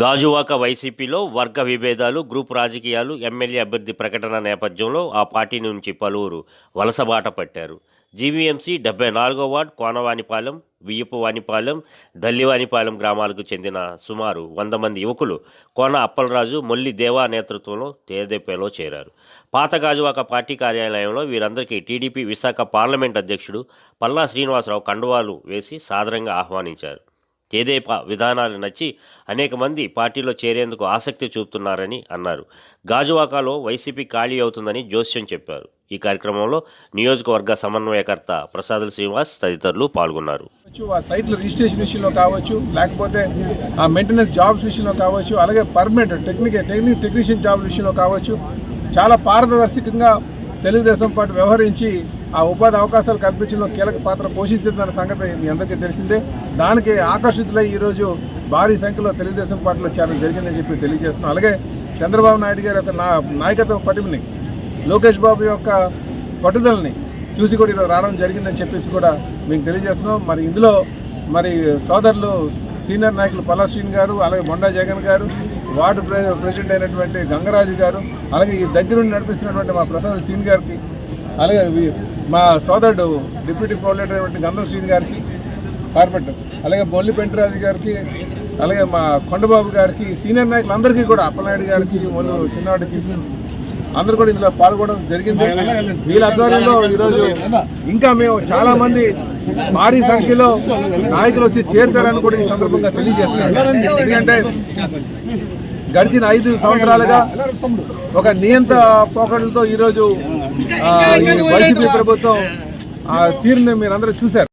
గాజువాక వైసీపీలో వర్గ విభేదాలు గ్రూప్ రాజకీయాలు ఎమ్మెల్యే అభ్యర్థి ప్రకటన నేపథ్యంలో ఆ పార్టీ నుంచి పలువురు వలసబాట పట్టారు. జీవీఎంసీ డెబ్బై నాలుగో వార్డ్ కోనవానిపాలెం వియ్యపువానిపాలెం దల్లివానిపాలెం గ్రామాలకు చెందిన సుమారు వంద మంది యువకులు కోన అప్పలరాజు మొల్లి దేవా నేతృత్వంలో తేదెప్పలో చేరారు. పాత గాజువాక పార్టీ కార్యాలయంలో వీరందరికీ టీడీపీ విశాఖ పార్లమెంట్ అధ్యక్షుడు పల్లా శ్రీనివాసరావు కండువాలు వేసి సాదరంగా ఆహ్వానించారు. తెదేపా విధానాలు నచ్చి అనేక మంది పార్టీలో చేరేందుకు ఆసక్తి చూపుతున్నారని అన్నారు. గాజువాకాలో వైసీపీ ఖాళీ అవుతుందని జోస్యం చెప్పారు. ఈ కార్యక్రమంలో నియోజకవర్గ సమన్వయకర్త ప్రసాదుల శ్రీనివాస్ తదితరులు పాల్గొన్నారు. సైట్ల రిజిస్ట్రేషన్ విషయంలో కావచ్చు లేకపోతే ఆ మెయింటెనెన్స్ జాబ్స్ విషయంలో కావచ్చు అలాగే permanent technique technique technician job విషయంలో కావచ్చు చాలా పారదర్శకంగా తెలుగుదేశం పార్టీ వ్యవహరించి ఆ ఉపాధి అవకాశాలు కల్పించడంలో కీలక పాత్ర పోషించిందన్న సంగతి మీ అందరికీ తెలిసిందే. దానికి ఆకర్షితులై ఈరోజు భారీ సంఖ్యలో తెలుగుదేశం పార్టీలో చేరడం జరిగిందని చెప్పి తెలియజేస్తున్నాం. అలాగే చంద్రబాబు నాయుడు గారి యొక్క నా నాయకత్వ పటిమని లోకేష్ బాబు యొక్క పట్టుదలని చూసి కూడా ఈరోజు రావడం జరిగిందని చెప్పేసి కూడా మేము తెలియజేస్తున్నాం. మరి ఇందులో మరి సోదరులు సీనియర్ నాయకులు పల్లా గారు అలాగే బొండా జగన్ గారు వార్డు ప్రెసిడెంట్ అయినటువంటి గంగరాజు గారు అలాగే ఈ దగ్గరుండి నడిపిస్తున్నటువంటి మా ప్రసాద్ సీన్ గారికి అలాగే మా సోదరుడు డిప్యూటీ కోఆర్డినేటర్ అయినటువంటి గంధం శ్రీని గారికి కార్పొరేటర్ అలాగే బొల్లి పెంటరాజు గారికి అలాగే మా కొండబాబు గారికి సీనియర్ నాయకులందరికీ కూడా అప్పలనాయుడు గారికి చిన్నవాడికి అందరూ కూడా ఇందులో పాల్గొనడం జరిగింది. వీళ్ళ ఆధ్వర్యంలో ఈరోజు ఇంకా మేము చాలా మంది భారీ సంఖ్యలో నాయకులు వచ్చి చేరుతారని కూడా ఈ సందర్భంగా తెలియజేస్తున్నారు. ఎందుకంటే గడిచిన ఐదు సంవత్సరాలుగా ఒక నియంత పోకడలతో ఈరోజు ఆ, ఈ వైసీపీ ప్రభుత్వం ఆ తీరుని మీరు అందరూ చూశారు.